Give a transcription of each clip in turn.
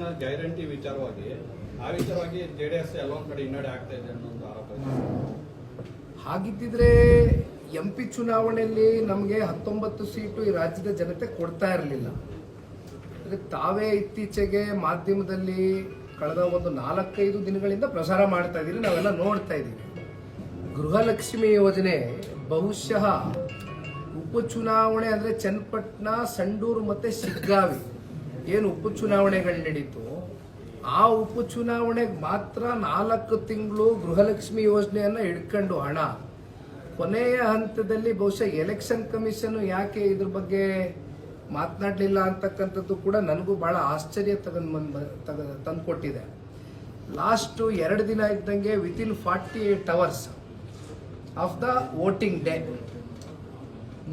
ಕಾಂಗ್ರೆಸ್ನ ಗ್ಯಾರಂಟಿ ವಿಚಾರವಾಗಿ, ಆ ವಿಚಾರವಾಗಿ ಜೆ ಡಿ ಎಸ್ ಎಲ್ಲೊಂದ್ ಕಡೆ ಹಿನ್ನಡೆ ಆಗ್ತಾ ಇದೆ ಅನ್ನೋ ಆರೋಪ ಹಾಗಿದ್ದಿದ್ರೆ ಎಂ ಪಿ ಚುನಾವಣೆಯಲ್ಲಿ ನಮಗೆ ಹತ್ತೊಂಬತ್ತು ಸೀಟು ಈ ರಾಜ್ಯದ ಜನತೆ ಕೊಡ್ತಾ ಇರಲಿಲ್ಲ. ತಾವೇ ಇತ್ತೀಚೆಗೆ ಮಾಧ್ಯಮದಲ್ಲಿ ಕಳೆದ ಒಂದು ನಾಲ್ಕೈದು ದಿನಗಳಿಂದ ಪ್ರಸಾರ ಮಾಡ್ತಾ ಇದ್ದೀರಿ, ನಾವೆಲ್ಲ ನೋಡ್ತಾ ಇದ್ದೀವಿ. ಗೃಹಲಕ್ಷ್ಮಿ ಯೋಜನೆ ಬಹುಶಃ ಉಪಚುನಾವಣೆ ಅಂದರೆ ಚನ್ನಪಟ್ಟಣ, ಸಂಡೂರು ಮತ್ತು ಶಿಗ್ಗಾವಿ. ಏನು ಉಪಚುನಾವಣೆಗಳು ನಡೀತು, ಆ ಉಪಚುನಾವಣೆಗೆ ಮಾತ್ರ ನಾಲ್ಕು ತಿಂಗಳು ಗೃಹಲಕ್ಷ್ಮಿ ಯೋಜನೆಯನ್ನ ಹಿಡ್ಕೊಂಡು ಹಣ. ಕೊನೆಯ ಹಂತದಲ್ಲಿ ಬಹುಶಃ ಎಲೆಕ್ಷನ್ ಕಮಿಷನ್ ಯಾಕೆ ಇದ್ರ ಬಗ್ಗೆ ಮಾತನಾಡಲಿಲ್ಲ ಅಂತಕ್ಕಂಥದ್ದು ಕೂಡ ನನಗೂ ಬಹಳ ಆಶ್ಚರ್ಯ ತಗೊಂಡ್ ತಂದುಕೊಟ್ಟಿದೆ. ಲಾಸ್ಟು ಎರಡು ದಿನ ಇದ್ದಂಗೆ within forty eight hours of the voting day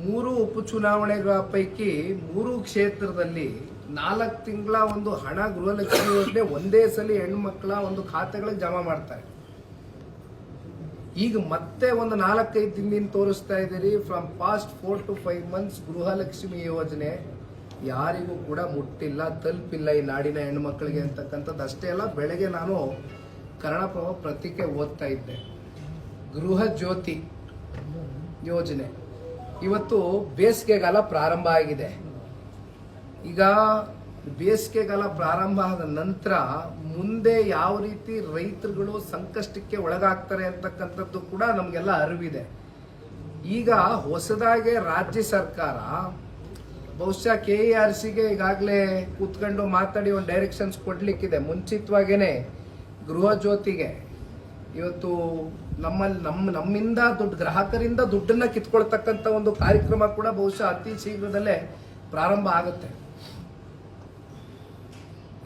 ಮೂರು ಉಪಚುನಾವಣೆಗಳ ಪೈಕಿ ಮೂರು ಕ್ಷೇತ್ರದಲ್ಲಿ ನಾಲ್ಕು ತಿಂಗಳ ಒಂದು ಹಣ ಗೃಹಲಕ್ಷ್ಮಿ ಯೋಜನೆ ಒಂದೇ ಸಲ ಹೆಣ್ಮಕ್ಳ ಒಂದು ಖಾತೆಗಳಿಗೆ ಜಮಾ ಮಾಡ್ತಾರೆ. ಈಗ ಮತ್ತೆ ಒಂದು ನಾಲ್ಕೈದು ದಿನದಿಂದ ತೋರಿಸ್ತಾ ಇದ್ದೀರಿ from past four to five months Gruhalakshmi ಯೋಜನೆ ಯಾರಿಗೂ ಕೂಡ ಮುಟ್ಟಿಲ್ಲ, ತಲುಪಿಲ್ಲ ಈ ನಾಡಿನ ಹೆಣ್ಮಕ್ಳಿಗೆ ಅಂತಕ್ಕಂಥದ್ದು. ಅಷ್ಟೇ ಅಲ್ಲ, ಬೆಳಗ್ಗೆ ನಾನು ಕನ್ನಡಪ್ರಭ ಪ್ರತಿಕೆ ಓದ್ತಾ ಇದ್ದೆ. ಗೃಹ ಜ್ಯೋತಿ ಯೋಜನೆ. ಇವತ್ತು ಬೇಸಿಗೆಗಾಲ ಪ್ರಾರಂಭ ಆಗಿದೆ. ಈಗ ಬೇಸಿಗೆಗಾಲ ಪ್ರಾರಂಭ ಆದ ನಂತರ ಮುಂದೆ ಯಾವ ರೀತಿ ರೈತರುಗಳು ಸಂಕಷ್ಟಕ್ಕೆ ಒಳಗಾಗ್ತಾರೆ ಅಂತಕ್ಕಂಥದ್ದು ಕೂಡ ನಮಗೆಲ್ಲ ಅರಿವಿದೆ. ಈಗ ಹೊಸದಾಗಿ ರಾಜ್ಯ ಸರ್ಕಾರ ಬಹುಶಃ ಕೆ ಇ ಆರ್ ಸಿಗೆ ಈಗಾಗಲೇ ಕೂತ್ಕೊಂಡು ಮಾತಾಡಿ ಒಂದು ಡೈರೆಕ್ಷನ್ಸ್ ಕೊಡಲಿಕ್ಕಿದೆ. ಮುಂಚಿತವಾಗೇನೆ ಗೃಹ ಜ್ಯೋತಿಗೆ ಇವತ್ತು ನಮ್ಮಲ್ಲಿ ನಮ್ಮ ನಮ್ಮಿಂದ ದುಡ್ಡು, ಗ್ರಾಹಕರಿಂದ ದುಡ್ಡನ್ನು ಕಿತ್ಕೊಳ್ತಕ್ಕಂಥ ಒಂದು ಕಾರ್ಯಕ್ರಮ ಕೂಡ ಬಹುಶಃ ಅತಿ ಶೀಘ್ರದಲ್ಲೇ ಪ್ರಾರಂಭ ಆಗುತ್ತೆ.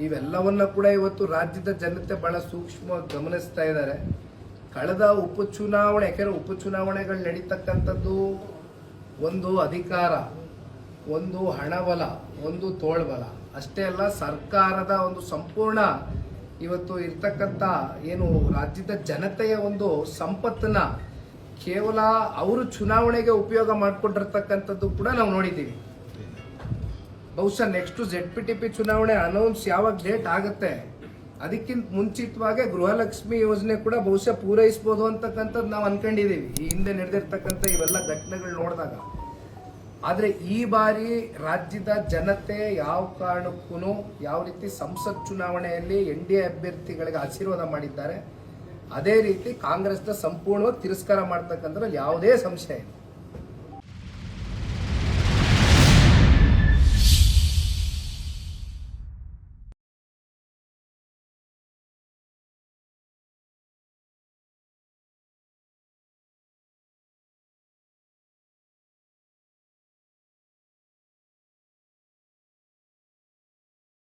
ಇವೆಲ್ಲವನ್ನ ಕೂಡ ಇವತ್ತು ರಾಜ್ಯದ ಜನತೆ ಬಹಳ ಸೂಕ್ಷ್ಮವಾಗಿ ಗಮನಿಸ್ತಾ ಇದ್ದಾರೆ. ಕಳೆದ ಉಪಚುನಾವಣೆ ಯಾಕೆಂದ್ರೆ ಉಪಚುನಾವಣೆಗಳು ನಡೀತಕ್ಕಂಥದ್ದು ಒಂದು ಅಧಿಕಾರ, ಒಂದು ಹಣಬಲ, ಒಂದು ತೋಳ್ಬಲ, ಅಷ್ಟೇ ಅಲ್ಲ ಸರ್ಕಾರದ ಒಂದು ಸಂಪೂರ್ಣ ಇವತ್ತು ಇರ್ತಕ್ಕಂಥ ಏನು ರಾಜ್ಯದ ಜನತೆಯ ಒಂದು ಸಂಪತ್ತನ್ನ ಕೇವಲ ಅವರು ಚುನಾವಣೆಗೆ ಉಪಯೋಗ ಮಾಡಿಕೊಂಡಿರ್ತಕ್ಕಂಥದ್ದು ಕೂಡ ನಾವು ನೋಡಿದ್ದೀವಿ. ಬಹುಶಃ next Z P T P ಚುನಾವಣೆ ಅನೌನ್ಸ್ ಯಾವಾಗ ಡೇಟ್ ಆಗುತ್ತೆ? ಅದಕ್ಕಿಂತ ಮುಂಚಿತವಾಗಿ ಗೃಹಲಕ್ಷ್ಮಿ ಯೋಜನೆ ಕೂಡ ಬಹುಶಃ ಪೂರೈಸಬಹುದು ಅಂತಕ್ಕಂಥದ್ದು ನಾವು ಅನ್ಕೊಂಡಿದೀವಿ. ಈ ಹಿಂದೆ ನಡೆದಿರ್ತಕ್ಕಂಥ ಇವೆಲ್ಲ ಘಟನೆಗಳು ನೋಡಿದಾಗ. ಆದರೆ ಈ ಬಾರಿ ರಾಜ್ಯದ ಜನತೆ ಯಾವ ಕಾರಣಕ್ಕೂ ಯಾವ ರೀತಿ ಸಂಸತ್ ಚುನಾವಣೆಯಲ್ಲಿ ಎನ್ ಡಿ ಎ ಅಭ್ಯರ್ಥಿಗಳಿಗೆ ಆಶೀರ್ವಾದ ಮಾಡಿದ್ದಾರೆ, ಅದೇ ರೀತಿ ಕಾಂಗ್ರೆಸ್ನ ಸಂಪೂರ್ಣವಾಗಿ ತಿರಸ್ಕಾರ ಮಾಡ್ತಕ್ಕಂಥದ್ರಲ್ಲಿ ಯಾವುದೇ ಸಂಶಯ ಇಲ್ಲ.